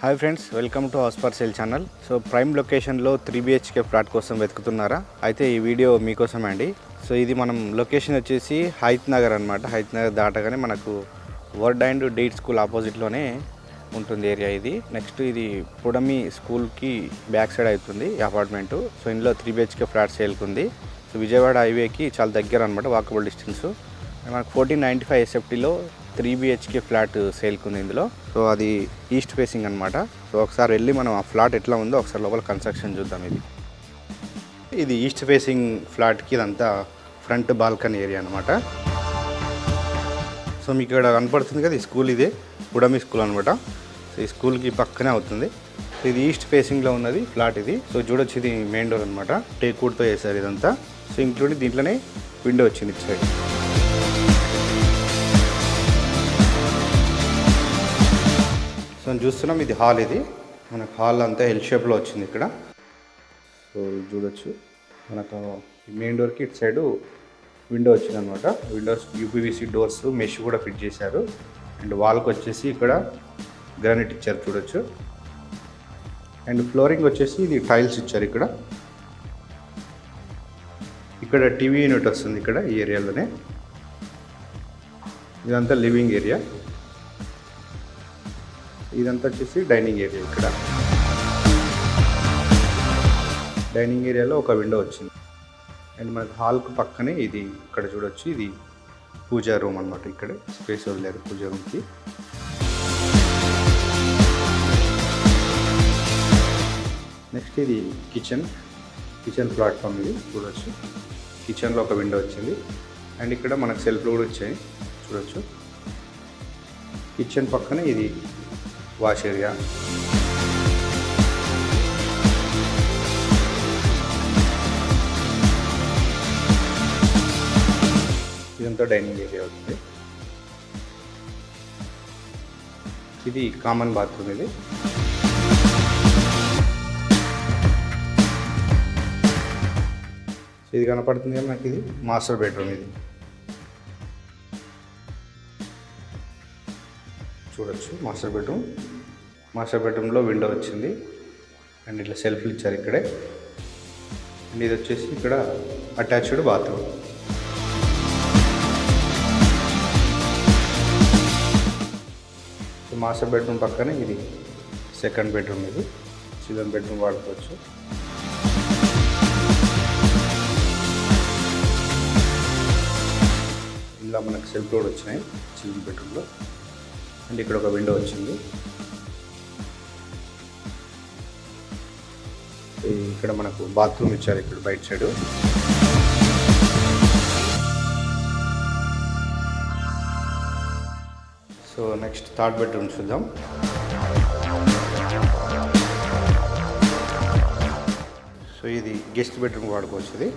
Hi friends welcome to house for sale channel. So prime లొకేషన్లో three BHK flat కోసం వెతుకుతున్నారా? అయితే ఈ వీడియో మీకోసం అండి. సో ఇది మనం లొకేషన్ వచ్చేసి హైత్ నగర్ అనమాట హైత్ నగర్ దాటగానే మనకు వర్డ్ అండ్ డేట్ స్కూల్ ఆపోజిట్లోనే ఉంటుంది ఏరియా ఇది. నెక్స్ట్ ఇది పుడమి స్కూల్కి బ్యాక్ సైడ్ అవుతుంది అపార్ట్మెంట్. సో ఇందులో త్రీ బిహెచ్కే ఫ్లాట్ సేల్కి ఉంది సో విజయవాడ హైవేకి చాలా దగ్గర అనమాట వాకబుల్ డిస్టెన్స్. మనకు ఫోర్టీన్ నైంటీ ఫైవ్ ఎస్ఎఫ్టీలో త్రీ బిహెచ్కే ఫ్లాట్ సేల్కి ఉంది ఇందులో. సో అది ఈస్ట్ ఫేసింగ్ అనమాట సో ఒకసారి వెళ్ళి మనం ఆ ఫ్లాట్ ఎట్లా ఉందో ఒకసారి లోపల కన్స్ట్రక్షన్ చూద్దాం ఇది. ఇది ఈస్ట్ ఫేసింగ్ ఫ్లాట్కి ఇదంతా ఫ్రంట్ బాల్కనీ ఏరియా అనమాట సో మీకు ఇక్కడ కనపడుతుంది కదా ఈ స్కూల్ ఇదే ఉడమి స్కూల్ అనమాట సో ఈ స్కూల్కి పక్కనే అవుతుంది. సో ఇది ఈస్ట్ ఫేసింగ్లో ఉన్నది ఫ్లాట్ ఇది. సో చూడొచ్చు ఇది మెయిన్ డోర్ అనమాట టేక్ వుడ్తో వేసారు ఇదంతా. సో ఇంక్లూడింగ్ దీంట్లోనే విండో వచ్చింది ఇటు సైడ్ సో చూస్తున్నాం ఇది హాల్ ఇది. మనకు హాల్ అంతా ఎల్ షేప్లో వచ్చింది ఇక్కడ. సో చూడొచ్చు. మనకు మెయిన్ డోర్కి ఇటు సైడు విండో వచ్చింది అనమాట విండోస్ యూపీవీసీ డోర్స్ మెష్ కూడా ఫిట్ చేశారు. అండ్ వాల్కి వచ్చేసి ఇక్కడ గ్రానైట్ ఇచ్చారు చూడొచ్చు. అండ్ ఫ్లోరింగ్ వచ్చేసి ఇది టైల్స్ ఇచ్చారు ఇక్కడ. ఇక్కడ టీవీ యూనిట్ వస్తుంది ఇక్కడ ఈ ఏరియాలోనే ఇదంతా లివింగ్ ఏరియా ఇదంతా వచ్చేసి డైనింగ్ ఏరియా ఇక్కడ. డైనింగ్ ఏరియాలో ఒక విండో వచ్చింది. అండ్ మనకి హాల్కు పక్కనే ఇది ఇక్కడ చూడొచ్చు. ఇది పూజా రూమ్ అనమాట ఇక్కడ. స్పేస్ వదిలేరు పూజా రూమ్కి. నెక్స్ట్ ఇది కిచెన్ కిచెన్ ప్లాట్ఫామ్ ఇది. చూడొచ్చు. కిచెన్లో ఒక విండో వచ్చింది. అండ్ ఇక్కడ మనకు సెల్ఫ్లు కూడా వచ్చాయి. చూడొచ్చు. కిచెన్ పక్కనే ఇది వాష్ ఏరియా ఇదంతా డైనింగ్ ఏరియా అవుతుంది. ఇది కామన్ బాత్రూమ్ ఇది. ఇది కనపడుతుంది నాకు ఇది? మాస్టర్ బెడ్రూమ్ ఇది. చూడొచ్చు. Master bedroom. మాస్టర్ బెడ్రూమ్లో విండో వచ్చింది. అండ్ ఇట్లా సెల్ఫ్లు ఇచ్చారు ఇక్కడే. అండ్ ఇది వచ్చేసి ఇక్కడ అటాచ్డ్ బాత్రూమ్. మాస్టర్ బెడ్రూమ్ పక్కనే ఇది సెకండ్ బెడ్రూమ్ ఇది. చిల్డ్రన్ బెడ్రూమ్ వాడుకోవచ్చు. ఇలా మనకు సెల్ఫ్ కూడా వచ్చినాయి చిల్డ్రన్ బెడ్రూమ్లో. అండ్ ఇక్కడ ఒక విండో వచ్చింది. ఇక్కడ మనకు బాత్రూమ్ ఇచ్చారు ఇక్కడ బయట side. So next third bedroom చూద్దాం. సో ఇది గెస్ట్ బెడ్రూమ్ వాడుకోవచ్చు ఇది.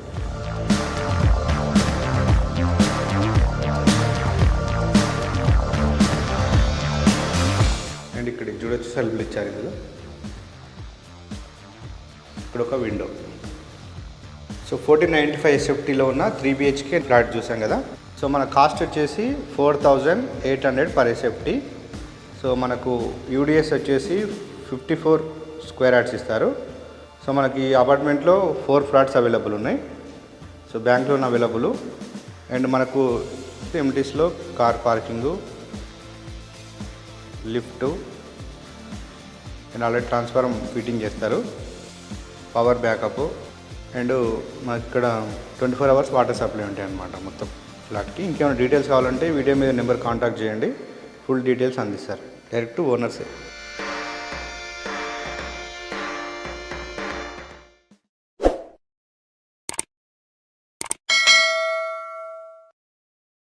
చూడొచ్చు సెల్ఫ్లు ఇచ్చారు ఇందులో. ఇక్కడ ఒక window so fourteen ninety five ఎస్ఎఫ్టీలో ఉన్న త్రీ బిహెచ్కే ఫ్లాట్ చూసాం కదా. సో మన కాస్ట్ వచ్చేసి four thousand eight hundred per SFT so మనకు యూడిఎస్ వచ్చేసి ఫిఫ్టీ ఫోర్ స్క్వేర్ యార్డ్స్ ఇస్తారు. సో మనకి ఈ అపార్ట్మెంట్లో ఫోర్ ఫ్లాట్స్ అవైలబుల్ ఉన్నాయి. So bank loan available and మనకు ఎంటీస్లో car parking lift and already transformer fitting చేస్తారు. పవర్ బ్యాకప్ అండ్ మాకు ఇక్కడ twenty four hours water supply ఉంటాయి అన్నమాట మొత్తం ఫ్లాట్కి. ఇంకేమైనా డీటెయిల్స్ కావాలంటే వీడియో మీద నెంబర్ కాంటాక్ట్ చేయండి. ఫుల్ డీటెయిల్స్ అందిస్తారు. డైరెక్ట్ ఓనర్సే